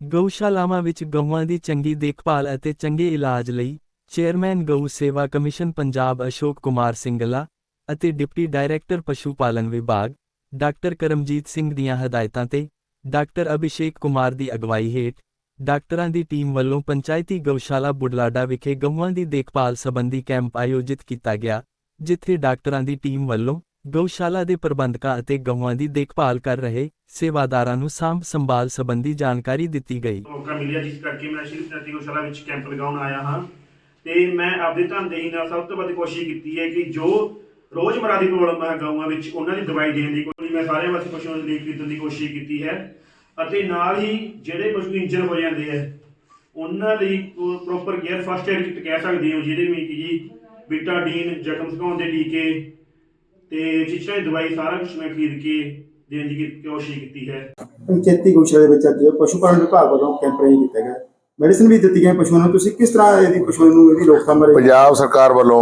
ਗਊਸ਼ਾਲਾਵਾਂ ਵਿੱਚ ਗਊਆਂ ਦੀ ਚੰਗੀ ਦੇਖਭਾਲ ਅਤੇ ਚੰਗੇ ਇਲਾਜ ਲਈ ਚੇਅਰਮੈਨ ਗਊ ਸੇਵਾ ਕਮਿਸ਼ਨ ਪੰਜਾਬ ਅਸ਼ੋਕ ਕੁਮਾਰ ਸਿੰਗਲਾ ਅਤੇ ਡਿਪਟੀ ਡਾਇਰੈਕਟਰ ਪਸ਼ੂ ਪਾਲਣ ਵਿਭਾਗ ਡਾਕਟਰ ਕਰਮਜੀਤ ਸਿੰਘ ਦੀਆਂ ਹਦਾਇਤਾਂ ਤੇ ਡਾਕਟਰ ਅਭਿਸ਼ੇਕ ਕੁਮਾਰ ਦੀ ਅਗਵਾਈ ਹੇਠ ਡਾਕਟਰਾਂ ਦੀ ਟੀਮ ਵੱਲੋਂ ਪੰਚਾਇਤੀ ਗਊਸ਼ਾਲਾ ਬੁਢਲਾਡਾ ਵਿਖੇ ਗਊਆਂ ਦੀ ਦੇਖਭਾਲ ਸੰਬੰਧੀ ਕੈਂਪ ਆਯੋਜਿਤ ਕੀਤਾ ਗਿਆ, ਜਿੱਥੇ ਡਾਕਟਰਾਂ ਦੀ ਟੀਮ ਵੱਲੋਂ ਗਊਸ਼ਾਲਾ ਦੇ ਪ੍ਰਬੰਧਕਾਂ ਅਤੇ ਗਊਆਂ ਦੀ ਦੇਖਭਾਲ ਕਰ ਰਹੇ ਸੇਵਾਦਾਰਾਂ ਨੂੰ ਸਾਂਭ ਸੰਭਾਲ ਸੰਬੰਧੀ ਜਾਣਕਾਰੀ ਦਿੱਤੀ ਗਈ। ਮੌਕਾ ਮਿਲਿਆ ਜਿਸ ਕਰਕੇ ਮੈਂ ਸ਼੍ਰੀ ਪ੍ਰਤੀ ਗੋਸ਼ਾਲਾ ਵਿੱਚ ਕੈਂਪ ਲਗਾਉਣ ਆਇਆ ਹਾਂ ਤੇ ਮੈਂ ਆਪਦੀ ਧੰਦੇਹੀ ਨਾਲ ਸਭ ਤੋਂ ਵੱਧ ਕੋਸ਼ਿਸ਼ ਕੀਤੀ ਹੈ ਕਿ ਜੋ ਰੋਜ਼ਮਰਾ ਦੀ ਪ੍ਰੋਬਲਮ ਹੈ ਗਊਆਂ ਵਿੱਚ, ਉਹਨਾਂ ਦੀ ਦਵਾਈ ਦੇਣ ਦੀ ਕੋਸ਼ਿਸ਼, ਮੈਂ ਸਾਰਿਆਂ ਵਾਸਤੇ ਪਸ਼ੂਆਂ ਦੀ ਦੇਖ ਖਰੀਦਣ ਦੀ ਕੋਸ਼ਿਸ਼ ਕੀਤੀ ਹੈ ਅਤੇ ਨਾਲ ਹੀ ਜਿਹੜੇ ਪਸ਼ੂ ਇੰਜਰ ਹੋ ਜਾਂਦੇ ਆ ਉਹਨਾਂ ਲਈ proper care first aid kit ਕਹਿ ਸਕਦੇ ਹੋ, ਜਿਹਦੇ ਵਿੱਚ ਜੀ ਬਿਟਾਡੀਨ ਜ਼ਖਮ ਸੁਕਾਉਣ ਦੇ ਟੀਕੇ ਤੇ ਦੀ ਦਵਾਈ ਸਾਰਾ ਕੁਝ ਮੈਂ ਖਰੀਦ ਕੇ ਦੇਣ ਦੀ ਕੋਸ਼ਿਸ਼ ਕੀਤੀ ਹੈ। ਪੰਚਾਇਤੀ ਗਊਸ਼ਾਲਾ ਦੇ ਵਿੱਚ ਅੱਜ ਪਸ਼ੂ ਪਾਲਣ ਵਿਭਾਗ ਵੱਲੋਂ ਕੈਂਪ ਅਰੇਂਜ ਕੀਤਾ ਗਿਆ। ਮੈਡੀਸਿਨ ਵੀ ਦਿੱਤੀ ਗਈ ਪਸ਼ੂਆਂ ਨੂੰ। ਤੁਸੀਂ ਕਿਸ ਤਰ੍ਹਾਂ ਇਹਦੀ ਪਸ਼ੂਆਂ ਨੂੰ ਇਹਦੀ ਰੋਕਥਾਮ ਬਾਰੇ ਪੰਜਾਬ ਸਰਕਾਰ ਵੱਲੋਂ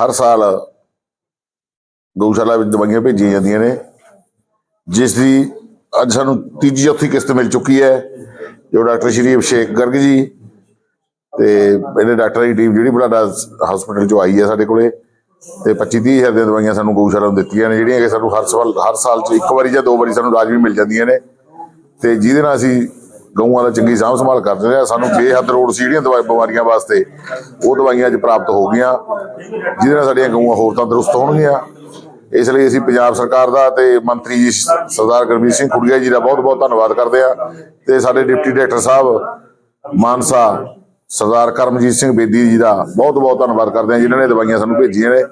ਹਰ ਸਾਲ ਗਊਸ਼ਾਲਾ ਵਿੱਚ ਦਵਾਈਆਂ ਭੇਜੀਆਂ ਜਾਂਦੀਆਂ ਨੇ। ਜਿਸ ਦੀ ਅੱਜ ਸਾਨੂੰ ਤੀਜੀ ਚੌਥੀ ਕਿਸ਼ਤ ਮਿਲ ਚੁੱਕੀ ਹੈ। ਜੋ ਡਾਕਟਰ ਸ਼੍ਰੀ ਅਭਿਸ਼ੇਕ ਗਰਗ ਜੀ ਤੇ ਇਹਨੇ ਡਾਕਟਰਾਂ ਦੀ ਟੀਮ ਜਿਹੜੀ ਬਲਾਡਾ ਹਸਪੀਟਲ ਚੋਂ ਆਈ ਹੈ ਸਾਡੇ ਕੋਲੇ। ਤੇ 25 30 ਹਜ਼ਾਰ ਦੀਆਂ ਦਵਾਈਆਂ ਸਾਨੂੰ ਗਊਸ਼ਾਲਾ ਨੂੰ ਦਿੱਤੀਆਂ ਨੇ, ਜਿਹੜੀਆਂ ਕਿ ਸਾਨੂੰ ਹਰ ਸਾਲ ਹਰ ਸਾਲ ਚ ਇੱਕ ਵਾਰੀ ਜਾਂ ਦੋ ਵਾਰੀ ਸਾਨੂੰ ਲਾਜ਼ਮੀ ਮਿਲ ਜਾਂਦੀਆਂ ਨੇ। ਤੇ ਜਿਹਦੇ ਨਾਲ ਅਸੀਂ ਗਊਆਂ ਦਾ ਚੰਗੀ ਸਾਂਭ ਸੰਭਾਲ ਕਰਦੇ ਰਹੇ ਸਾਨੂੰ ਬੇਹੱਦ ਲੋੜ ਸੀ ਜਿਹੜੀਆਂ ਦਵਾਈ, ਬਿਮਾਰੀਆਂ ਵਾਸਤੇ, ਉਹ ਦਵਾਈਆਂ ਅੱਜ ਪ੍ਰਾਪਤ ਹੋ ਗਈਆਂ। ਜਿਹਦੇ ਨਾਲ ਸਾਡੀਆਂ ਗਊਆਂ ਹੋਰ ਤੰਦਰੁਸਤ ਹੋਣਗੀਆਂ। ਇਸ ਲਈ ਅਸੀਂ ਪੰਜਾਬ ਸਰਕਾਰ ਦਾ ਤੇ ਮੰਤਰੀ ਜੀ ਸਰਦਾਰ ਗੁਰਮੀਤ ਸਿੰਘ ਖੁੜੀਆ ਜੀ ਦਾ ਬਹੁਤ ਬਹੁਤ ਧੰਨਵਾਦ ਕਰਦੇ ਹਾਂ। ਤੇ ਸਾਡੇ ਡਿਪਟੀ ਡਾਇਰੈਕਟਰ ਸਾਹਿਬ ਮਾਨਸਾ ਸਰਦਾਰ ਕਰਮਜੀਤ ਸਿੰਘ ਬੇਦੀ ਜੀ ਦਾ ਬਹੁਤ ਬਹੁਤ ਧੰਨਵਾਦ ਕਰਦੇ ਹਾਂ, ਜਿਨ੍ਹਾਂ ਨੇ ਦਵਾਈਆਂ ਸਾਨੂੰ ਭੇਜੀਆਂ ਨੇ।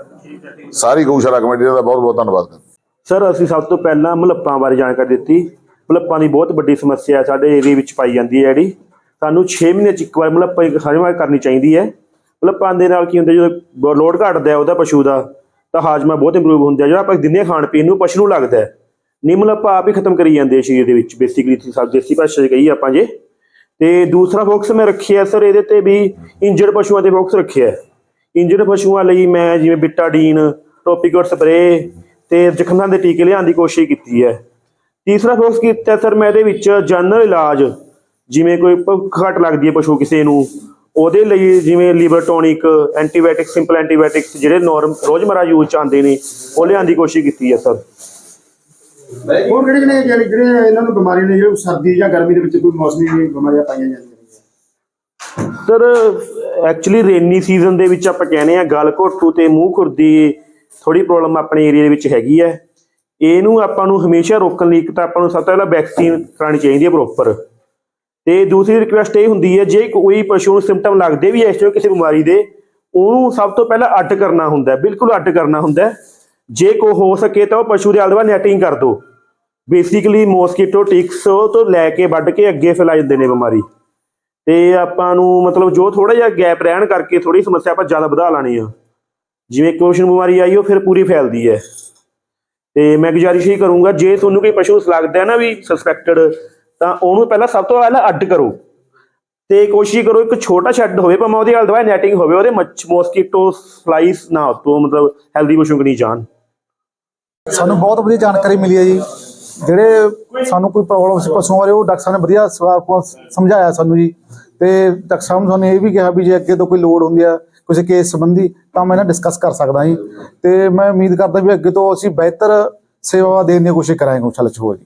ਸਾਰੀ ਗਊਸ਼ਾਲਾ ਕਮੇਟੀ ਦਾ ਬਹੁਤ ਬਹੁਤ ਧੰਨਵਾਦ ਕਰਦੇ ਸਰ, ਅਸੀਂ ਸਭ ਤੋਂ ਪਹਿਲਾਂ ਮਲੱਪਾਂ ਬਾਰੇ ਜਾਣਕਾਰੀ ਦਿੱਤੀ। ਮਲੱਪਾਂ ਦੀ ਬਹੁਤ ਵੱਡੀ ਸਮੱਸਿਆ ਸਾਡੇ ਏਰੀਆ ਵਿੱਚ ਪਾਈ ਜਾਂਦੀ ਹੈ ਜਿਹੜੀ। ਸਾਨੂੰ 6 ਮਹੀਨੇ ਚ ਇੱਕ ਵਾਰ ਮਲੱਪਾਂ ਇੱਕ ਕਰਨੀ ਚਾਹੀਦੀ ਹੈ। ਮਲੱਪਾਂ ਦੇ ਨਾਲ ਕੀ ਹੁੰਦਾ, ਜਦੋਂ ਲੋਡ ਘਟਦਾ ਹੈ ਉਹਦਾ ਪਸ਼ੂ ਦਾ, ਤਾਂ ਹਾਜ਼ਮਾ ਬਹੁਤ ਇੰਪਰੂਵ ਹੁੰਦਾ ਜਿਹੜਾ ਆਪਾਂ ਦਿੰਦੇ ਹਾਂ ਖਾਣ ਪੀਣ ਨੂੰ, ਪਸ਼ੂ ਨੂੰ ਲੱਗਦਾ ਹੈ। ਨਿੰਮ ਆਪ ਹੀ ਖਤਮ ਕਰੀ ਜਾਂਦੇ ਆ ਸਰੀਰ ਦੇ ਵਿੱਚ। ਬੇਸਿਕਲੀ ਤੁਸੀਂ ਸਭ ਦੇਸੀ ਭਾਸ਼ਾ 'ਚ ਕਹੀਏ ਆਪਾਂ ਜੇ। ਤੇ ਦੂਸਰਾ ਫੋਕਸ ਮੈਂ ਰੱਖਿਆ ਸਰ ਇਹਦੇ ਤੇ ਵੀ ਇੰਜਰਡ ਪਸ਼ੂਆਂ ਤੇ ਫੋਕਸ ਰੱਖਿਆ ਇੰਜਰਡ ਪਸ਼ੂਆਂ ਲਈ ਮੈਂ ਜਿਵੇਂ ਬਿਟਾਡੀਨ ਟੋਪੀਕਲ ਸਪਰੇ ਤੇ ਜ਼ਖਮਾਂ ਦੇ ਟੀਕੇ ਲਿਆਉਣ ਦੀ ਕੋਸ਼ਿਸ਼ ਕੀਤੀ ਹੈ। ਤੀਸਰਾ ਫੋਕਸ ਕੀਤਾ ਸਰ ਮੈਂ ਇਹਦੇ ਵਿੱਚ ਜਨਰਲ ਇਲਾਜ, ਜਿਵੇਂ ਕੋਈ ਭੁੱਖ ਘੱਟ ਲੱਗਦੀ ਹੈ ਪਸ਼ੂ ਕਿਸੇ ਨੂੰ, ਉਹਦੇ ਲਈ ਜਿਵੇਂ liver tonic, antibiotic, simple antibiotics ਜਿਹੜੇ ਨੋਰਮ ਰੋਜ਼ਮਰਾ ਯੂਜ਼ ਚ ਆਉਂਦੇ ਨੇ, ਉਹ ਲਿਆਉਣ ਦੀ ਕੋਸ਼ਿਸ਼ ਕੀਤੀ ਹੈ ਸਰ। ਹੋਰ ਕਿਹੜੇ ਕਿਹੜੇ ਜਿਹੜੇ ਜਿਹੜੇ ਇਹਨਾਂ ਨੂੰ ਬਿਮਾਰੀਆਂ ਨੇ ਜਿਹੜੇ ਸਰਦੀ ਜਾਂ ਗਰਮੀ ਦੇ ਵਿੱਚ ਕੋਈ ਮੌਸਮੀ ਬਿਮਾਰੀਆਂ ਪਾਈਆਂ ਜਾਂਦੀਆਂ ਨੇ? ਸਰ ਐਕਚੁਅਲੀ ਰੇਨੀ ਸੀਜ਼ਨ ਦੇ ਵਿੱਚ ਆਪਾਂ ਕਹਿੰਦੇ ਆ ਗਲ ਘੋਟੂ ਤੇ ਮੂੰਹ ਖੁਰਦੀ ਥੋੜੀ ਪ੍ਰੋਬਲਮ ਆਪਣੇ ਏਰੀਆ ਦੇ ਵਿੱਚ ਹੈਗੀ ਹੈ। ਇਹਨੂੰ ਆਪਾਂ ਨੂੰ ਹਮੇਸ਼ਾ ਰੋਕਣ ਲਈ ਇੱਕ ਤਾਂ ਆਪਾਂ ਨੂੰ ਸਭ ਤੋਂ ਪਹਿਲਾਂ ਵੈਕਸੀਨ ਕਰਾਉਣੀ ਚਾਹੀਦੀ ਹੈ ਪ੍ਰੋਪਰ ਤੇ ਦੂਸਰੀ ਰਿਕੁਐਸਟ ਇਹ ਹੁੰਦੀ ਹੈ ਜੇ ਕੋਈ ਪਸ਼ੂ ਨੂੰ ਸਿੰਪਟਮ ਲੱਗਦੇ ਵੀ ਐ ਇਸ ਕਿਸੇ ਬਿਮਾਰੀ ਦੇ ਉਹਨੂੰ ਸਭ ਤੋਂ ਪਹਿਲਾਂ ਅੱਡ ਕਰਨਾ ਹੁੰਦਾ ਹੈ ਬਿਲਕੁਲ ਅੱਡ ਕਰਨਾ ਹੁੰਦਾ ਹੈ। ਜੇ ਕੋ ਹੋ ਸਕੇ ਤਾਂ ਉਹ ਪਸ਼ੂ ਦੇ ਆਲੇ ਨੈਟਿੰਗ ਕਰ ਦਿਓ। ਬੇਸਿਕਲੀ ਮੋਸਕੀਟੋ ਟਿਕਸ ਤੋਂ ਲੈ ਕੇ ਵੱਢ ਕੇ ਅੱਗੇ ਫੈਲਾ ਦਿੰਦੇ ਨੇ ਬਿਮਾਰੀ। ਤੇ ਆਪਾਂ ਨੂੰ ਮਤਲਬ ਜੋ ਥੋੜਾ ਜਿਹਾ ਗੈਪ ਰਹਿਣ ਕਰਕੇ ਥੋੜੀ ਸਮੱਸਿਆ ਆਪਾਂ ਜ਼ਿਆਦਾ ਵਧਾ ਲਾਣੀ ਆ। ਜਿਵੇਂ ਕੋਸ਼ਨ ਬਿਮਾਰੀ ਆਈ, ਉਹ ਫਿਰ ਪੂਰੀ ਫੈਲਦੀ ਹੈ। ਤੇ ਮੈਂ ਗੁਜ਼ਾਰਿਸ਼ ਹੀ ਕਰੂੰਗਾ, ਜੇ ਤੁਹਾਨੂੰ ਕੋਈ ਪਸ਼ੂ ਲੱਗਦਾ ਹੈ ਨਾ ਵੀ ਸਸਪੈਕਟਡ ਤਾਂ ਉਹਨੂੰ ਪਹਿਲਾਂ ਸਭ ਤੋਂ ਪਹਿਲਾਂ ਅੱਡ ਕਰੋ। ਤੇ ਕੋਸ਼ਿਸ਼ ਕਰੋ ਇੱਕ ਛੋਟਾ ਸ਼ੈੱਡ ਹੋਵੇ, ਭਾਵੇਂ ਉਹਦੇ ਆਲੇ ਦੁਆਲੇ ਨੈਟਿੰਗ ਹੋਵੇ, ਉਹਦੇ ਮੋਸਕੀਟੋ ਫਲਾਈਸ ਨਾ ਉਤੋਂ ਮਤਲਬ ਹੈਲਦੀ ਪਸ਼ੂ ਨਹੀਂ ਜਾਣ। ਸਾਨੂੰ ਬਹੁਤ ਵਧੀਆ ਜਾਣਕਾਰੀ ਮਿਲੀ ਹੈ ਜੀ। ਜਿਹੜੇ ਸਾਨੂੰ ਕੋਈ ਪ੍ਰੋਬਲਮ ਸੀ ਪਸ਼ੂਆਂ ਬਾਰੇ ਉਹ ਡਾਕਟਰ ਸਾਹਿਬ ਨੇ ਵਧੀਆ ਸਵਾਲ ਸਮਝਾਇਆ ਸਾਨੂੰ ਜੀ। ਤੇ ਡਾਕਟਰ ਸਾਹਿਬ ਨੇ ਸਾਨੂੰ ਇਹ ਵੀ ਕਿਹਾ ਵੀ ਜੇ ਅੱਗੇ ਤੋਂ ਕੋਈ ਲੋੜ ਹੁੰਦੀ ਆ ਕਿਸੇ ਕੇਸ ਸੰਬੰਧੀ ਤਾਂ ਮੈਂ ਇਹਨਾਂ ਡਿਸਕਸ ਕਰ ਸਕਦਾ ਜੀ। ਤੇ ਮੈਂ ਉਮੀਦ ਕਰਦਾ ਵੀ ਅੱਗੇ ਤੋਂ ਅਸੀਂ ਬਿਹਤਰ ਸੇਵਾਵਾਂ ਦੇਣ ਦੀ ਕੋਸ਼ਿਸ਼ ਕਰਾਂਗੇ ਗਊਸ਼ਾਲਾ ਚ ਹੋਰ ਜੀ।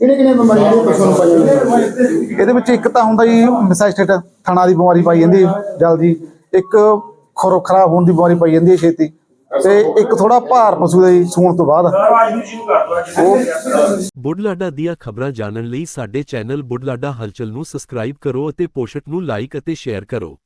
ਕਿਹੜੇ ਕਿਹੜੇ ਬਿਮਾਰੀਆਂ ਜਿਹੜੇ ਪਸ਼ੂਆਂ ਨੂੰ ਪਾਈਆਂ ਜਾਂਦੀਆਂ? ਨੇ ਇਹਦੇ ਵਿੱਚ ਇੱਕ ਤਾਂ ਹੁੰਦਾ ਜੀ ਮਿਸਾਈਸਟੇਟ ਥਣਾ ਦੀ ਬਿਮਾਰੀ ਪਾਈ ਜਾਂਦੀ ਜਲਦੀ। ਇੱਕ ਖਰੋ ਖਰਾਬ ਹੋਣ ਦੀ ਬਿਮਾਰੀ ਪਾਈ ਜਾਂਦੀ ਹੈ ਛੇਤੀ। ਤੇ ਇੱਕ ਥੋੜਾ ਭਾਰ ਪਸ਼ੂ ਦੇ ਜੀ ਸੂਣ ਤੋਂ ਬਾਅਦ। ਬੁੱਢਲਾਡਾ ਦੀਆਂ ਖਬਰਾਂ ਜਾਣਨ ਲਈ ਸਾਡੇ ਚੈਨਲ ਬੁੱਢਲਾਡਾ ਹਲਚਲ ਨੂੰ ਸਬਸਕ੍ਰਾਈਬ ਕਰੋ ਅਤੇ ਪੋਸਟ ਨੂੰ ਲਾਈਕ ਅਤੇ ਸ਼ੇਅਰ ਕਰੋ।